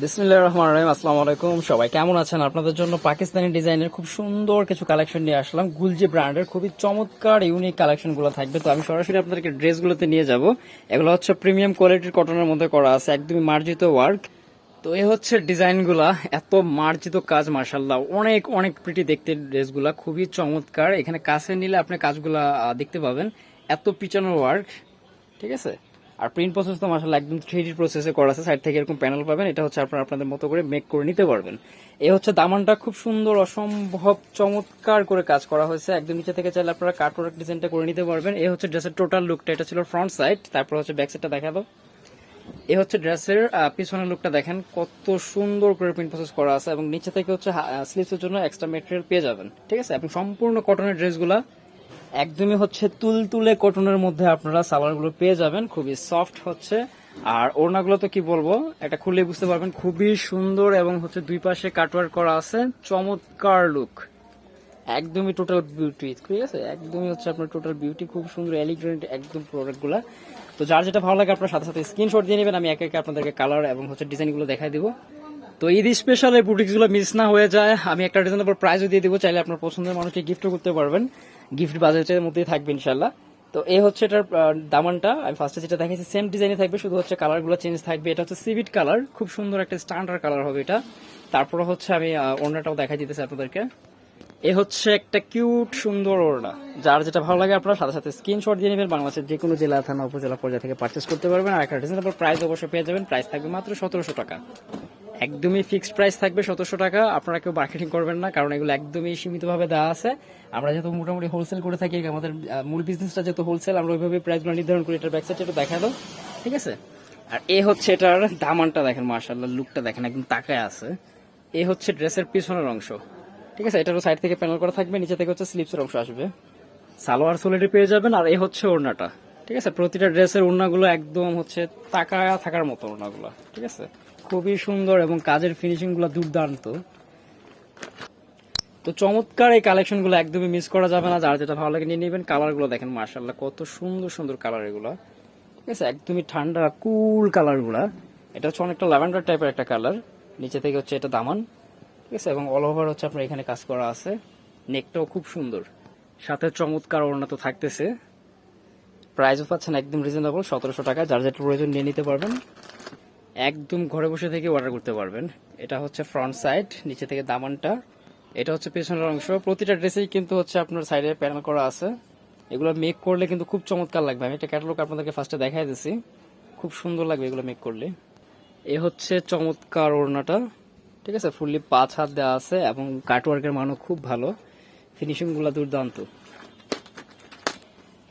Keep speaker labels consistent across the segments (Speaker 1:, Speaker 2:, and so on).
Speaker 1: বিসমিল্লাহ রহমান রহিম, আসসালামু আলাইকুম। সবাই কেমন আছেন? আপনাদের জন্য পাকিস্তানি ডিজাইনের খুব সুন্দর কিছু কালেকশন নিয়ে আসলাম। গুলজি ব্র্যান্ডের খুবই চমৎকার ইউনিক কালেকশনগুলো থাকবে। তো আমি সরাসরি আপনাদেরকে ড্রেসগুলোতে নিয়ে যাব। এগুলো হচ্ছে প্রিমিয়াম কোয়ালিটির কটনের মধ্যে করা আছে, একদমই মার্জিত ওয়ার্ক তো এই হচ্ছে ডিজাইনগুলা, এত মার্জিত কাজ মার্শাল্লাহ অনেক অনেক প্রিটি দেখতে ড্রেসগুলা, খুবই চমৎকার। এখানে কাছে নিলে আপনি কাজগুলা দেখতে পাবেন। এত পিছনের ওয়ার্ক ঠিক আছে? আর প্রিন্ট প্রসেস তো মাসাল একদম থ্রি প্রসেসে করা আছে। সাইড থেকে এরকম প্যানেল পাবেন। এটা হচ্ছে আপনারা আপনাদের মতো করে মেক করে নিতে পারবেন। এই হচ্ছে দামানটা খুব সুন্দর, অসম্ভব চমৎকার করে কাজ করা হয়েছে। একদম নিচে থেকে চাইলে আপনারা কাটওয়ার্ক ডিজাইনটা করে নিতে পারবেন। এই হচ্ছে ড্রেসের টোটাল লুকটা এটা ছিল ফ্রন্ট সাইড তারপর হচ্ছে ব্যাক সাইডটা দেখা দাও এই হচ্ছে ড্রেসের পিছনের লুকটা দেখেন। কত সুন্দর করে প্রিন্ট প্রসেস করা আছে এবং নিচে থেকে হচ্ছে স্লিভসের জন্য এক্সট্রা মেটেরিয়াল পেয়ে যাবেন। ঠিক আছে? এবং সম্পূর্ণ কটনের ড্রেসগুলা একদমই হচ্ছে তুলতুলে কটনের মধ্যে আপনারা সালোয়ারগুলো পেয়ে যাবেন। খুবই সফট হচ্ছে। আর ওড়নাগুলো তো কি বলব? এটা খুলে বুঝতে পারবেন, খুবই সুন্দর এবং হচ্ছে দুই পাশে কাটওয়ার্ক করা আছে। চমৎকার লুক একদমই টোটাল বিউটি ঠিক আছে? একদমই হচ্ছে আপনার টোটাল বিউটি খুব সুন্দর এলিগেন্ট একদম প্রোডাক্টগুলো তো যার যেটা ভালো লাগে আপনার সাথে সাথে স্ক্রিনশট দিয়ে নেবেন, আমি একে একে আপনাদেরকে কালার এবং হচ্ছে ডিজাইনগুলো দেখাই দিব। তো ঈদ স্পেশাল এই বুটিক্সগুলো মিস না হয়ে যায়। আমি একটা রিজনেবল প্রাইসও দিয়ে দিব, চাইলে আপনার পছন্দের মানুষকে গিফটও করতে পারবেন। গিফট বাজেটের মধ্যেই থাকবে ইনশাল্লাহ তো এই হচ্ছে এটার দামানটা। আমি ফার্স্টে যেটা দেখাইছি সেম ডিজাইনে থাকবে, শুধু হচ্ছে কালারগুলো চেঞ্জ থাকবে। এটা হচ্ছে সিভিট কালার খুব সুন্দর একটা স্ট্যান্ডার্ড কালার হবে এটা। তারপরে হচ্ছে আমি ওড়নাটাও দেখাই দিতেছি আপনাদেরকে। এ হচ্ছে একটা কিউট সুন্দর ওড়না। যার যেটা ভালো লাগে আপনারা সাথে সাথে স্ক্রিনশট দিয়ে নেবেন। বাংলাদেশের যে কোনো জেলা, থানা, উপজেলা, পর্যায়ে থেকে পার্চেস করতে পারবেন। আর একটা রিজনেবল প্রাইস অবশ্যই পেয়ে যাবেন। প্রাইস থাকবে মাত্র সতেরোশো টাকা। একদমই ফিক্সড প্রাইস থাকবে সতেরোশো টাকা। আপনারা কেউ মার্কেটিং করবেন না, কারণ এগুলো একদমই সীমিতভাবে দেওয়া আছে। আমরা যেহেতু মোটামুটি হোলসেল করে থাকি, আমাদের মূল বিজনেসটা যেহেতু হোলসেল আমরা ওইভাবে প্রাইসগুলো নির্ধারণ করি, এটার ব্যাকসাইড একটু দেখা দাও। ঠিক আছে? আর এ হচ্ছে এটার দামানটা দেখেন মার্শাল্লাহ লুকটা দেখেন, একদম তাকায় আছে। এ হচ্ছে ড্রেসের পিছনের অংশ। ঠিক আছে? এটারও সাইড থেকে প্যানেল করা থাকবে, নিচে থেকে হচ্ছে স্লিপসের অংশ আসবে। সালোয়ার সোলেটি পেয়ে যাবেন, আর এ হচ্ছে ওড়নাটা। ঠিক আছে? প্রতিটা ড্রেসের ওড়নাগুলো একদম হচ্ছে তাকায় থাকার মতো ওড়নাগুলো। ঠিক আছে? খুবই সুন্দর এবং কাজের ফিনিশিংগুলো দুর্দান্ত। তো চমৎকার এই কালেকশনগুলো একদমই মিস করা যাবে না। যার যেটা ভালো লাগে নিয়ে নেবেন। কালারগুলো দেখেন মার্শাল্লাহ কত সুন্দর সুন্দর কালার এগুলো। ঠিক আছে, একদমই ঠান্ডা কুল কালারগুলা। এটা হচ্ছে অনেকটা ল্যাভেন্ডার টাইপের একটা কালার নিচে থেকে হচ্ছে এটা দামান। ঠিক আছে, এবং অল ওভার হচ্ছে আপনার এখানে কাজ করা আছে। নেকটাও খুব সুন্দর। সাথে চমৎকার ওড়না তো থাকতেছে। প্রাইসও পাচ্ছেন একদম রিজনেবল সতেরোশো টাকা যার যেটা প্রয়োজন নিয়ে নিতে পারবেন। একদম ঘরে বসে থেকে অর্ডার করতে পারবেন। এটা হচ্ছে ফ্রন্ট সাইড নিচে থেকে দামানটা। এটা হচ্ছে পেছনের অংশ। প্রতিটা ড্রেসেই কিন্তু হচ্ছে আপনার সাইডে প্যানেল করা আছে। এগুলো মেক করলে কিন্তু খুব চমৎকার লাগবে। আমি একটা ক্যাটালগ আপনাদেরকে ফার্স্টে দেখাই দিচ্ছি খুব সুন্দর লাগবে এগুলো মেক করলে। এ হচ্ছে চমৎকার ওড়নাটা। ঠিক আছে? ফুললি পাঁচ হাত দেওয়া আছে এবং কাটওয়ার্কের মানও খুব ভালো। ফিনিশিংগুলা দুর্দান্ত।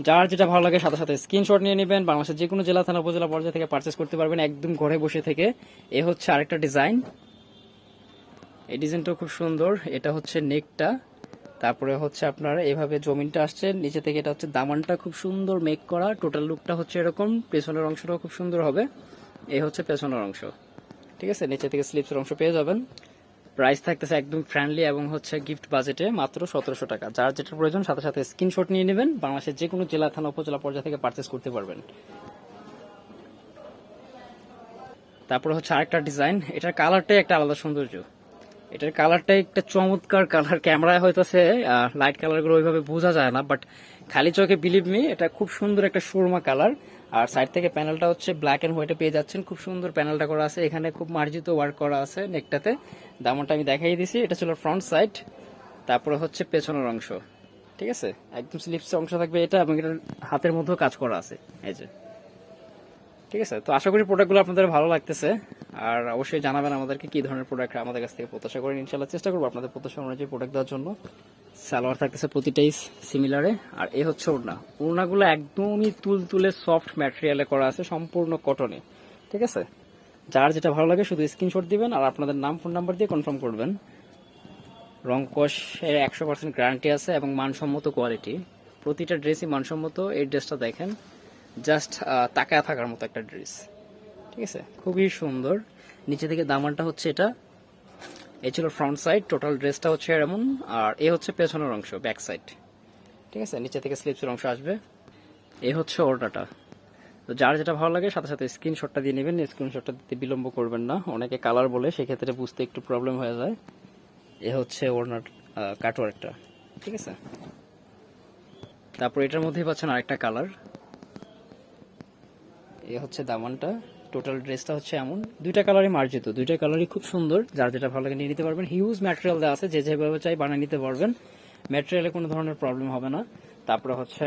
Speaker 1: যার যেটা ভালো লাগে সাথে সাথে স্ক্রিনশট নিয়ে নেবেন। বাংলাদেশের যে কোনো জেলা, থানা, উপজেলা পর্যায়ে থেকে পারচেস করতে পারবেন। একদম ঘরে বসে থেকে। এ হচ্ছে আরেকটা ডিজাইন এই ডিজাইনটাও খুব সুন্দর। এটা হচ্ছে নেকটা তারপরে হচ্ছে আপনার এভাবে জমিনটা আসছে। নিচে থেকে এটা হচ্ছে দামানটা খুব সুন্দর মেক করা। টোটাল লুকটা হচ্ছে এরকম। পেছনের অংশটাও খুব সুন্দর হবে। এই হচ্ছে পেছনের অংশ। ঠিক আছে? নিচে থেকে স্লিপসের অংশ পেয়ে যাবেন। প্রাইস থাকতেছে একদম ফ্রেন্ডলি এবং হচ্ছে গিফট বাজেটে মাত্র সতেরোশো টাকা। যার যেটা প্রয়োজন, সাথে সাথে স্ক্রিনশট নিয়ে নেবেন। বাংলাদেশের যে কোনো জেলা, থানা, উপজেলা পর্যায়ে থেকে পারচেস করতে পারবেন। তারপরে হচ্ছে আরেকটা ডিজাইন এটার কালারটাই একটা আলাদা সৌন্দর্য। এটার কালারটাই একটা চমৎকার কালার ক্যামেরায় হইতেছে লাইট কালারগুলো ওইভাবে বোঝা যায় না বাট খালি চোখে বিলিভ মি এটা খুব সুন্দর একটা সুরমা কালার আর সাইড থেকে প্যানেলটা হচ্ছে ব্ল্যাক অ্যান্ড হোয়াইটে পেয়ে যাচ্ছেন। খুব সুন্দর প্যানেলটা করা আছে। এখানে খুব মার্জিত ওয়ার্ক করা আছে নেকটাতে দামনটা আমি দেখাই দিছি। এটা ছিল ফ্রন্ট সাইড তারপরে হচ্ছে পেছনের অংশ। ঠিক আছে? একদম স্লিপস অংশ থাকবে এটা এবং এটার হাতের মধ্যেও কাজ করা আছে। এই যে। ঠিক আছে? তো আশা করি প্রোডাক্টগুলো আপনাদের ভালো লাগতেছে। আর অবশ্যই জানাবেন আমাদেরকে কি ধরনের প্রোডাক্ট আমাদের কাছ থেকে প্রত্যাশা করেন। ইনশাল্লাহ চেষ্টা করব আপনাদের প্রত্যাশা অনুযায়ী প্রোডাক্ট দেওয়ার জন্য। সালোয়ার থাকতেছে প্রতিটাই সিমিলারে আর এই হচ্ছে ওড়না। ওড়নাগুলো একদমই তুল তুলে সফট ম্যাটেরিয়ালে করা আছে, সম্পূর্ণ কটনে ঠিক আছে? যার যেটা ভালো লাগে শুধু স্ক্রিনশট দিবেন আর আপনাদের নাম ফোন নাম্বার দিয়ে কনফার্ম করবেন। রং কষের একশো পার্সেন্ট গ্যারান্টি আছে এবং মানসম্মত কোয়ালিটি প্রতিটা ড্রেসই মানসম্মত, এই ড্রেসটা দেখেন। জাস্ট তাকায় থাকার মতো একটা ড্রেস ঠিক আছে? খুবই সুন্দর। নিচে থেকে দামানটা হচ্ছে এটা। এই ছিল ফ্রন্ট সাইড টোটাল ড্রেসটা হচ্ছে এমন, আর এ হচ্ছে পেছনের অংশ ব্যাক সাইড ঠিক আছে? নিচে থেকে স্লিপসের অংশ আসবে। এ হচ্ছে ওড়নাটা। তো যার যেটা ভালো লাগে, সাথে সাথে স্ক্রিনশটটা দিয়ে নেবেন। স্ক্রিনশটটা দিতে বিলম্ব করবেন না। অনেকে কালার বলে, সেক্ষেত্রে বুঝতে একটু প্রবলেম হয়ে যায়। এ হচ্ছে ওড়নার কাটওয়ার্কটা ঠিক আছে? তারপর এটার মধ্যেই পাচ্ছেন আরেকটা কালার এ হচ্ছে দামানটা। টোটাল ড্রেসটা হচ্ছে এমন। দুইটা কালারই মার্জিত, দুইটা কালারই খুব সুন্দর। যার যেটা ভালো লাগে নিয়ে নিতে পারবেন। হিউজ ম্যাটেরিয়াল দেওয়া আছে, যে যেভাবে চাই বানিয়ে নিতে পারবেন। ম্যাটেরিয়ালে কোনো ধরনের প্রবলেম হবে না। তারপরে হচ্ছে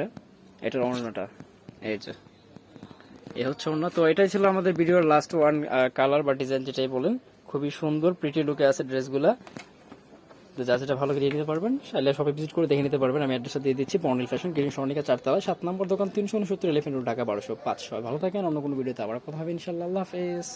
Speaker 1: এটার অন্যটা এই যে। এ হচ্ছে অন্য তো এটাই ছিল আমাদের ভিডিওর লাস্ট ওয়ান কালার বা ডিজাইন যেটাই বলেন। খুবই সুন্দর প্রিটি লুকে আছে ড্রেসগুলা তো যা যেটা ভালো করে নিতে পারবেন, চাইলে সবাই ভিজিট করে দেখে নিতে পারবেন। আমি অ্যাড্রেসটা দিয়ে দিচ্ছি পর্নিল ফ্যাশন গ্রিন সর্ণিকা চারতলা, সাত নম্বর দোকান, তিনশো উনসত্তর এলিফেন্ট রোড ঢাকা, বারোশো পাঁচ ভালো থাকেন, অন্য কোনো ভিডিওতে আবার কথা হবে ইনশাল্লাহ আল্লাহ হাফেজ।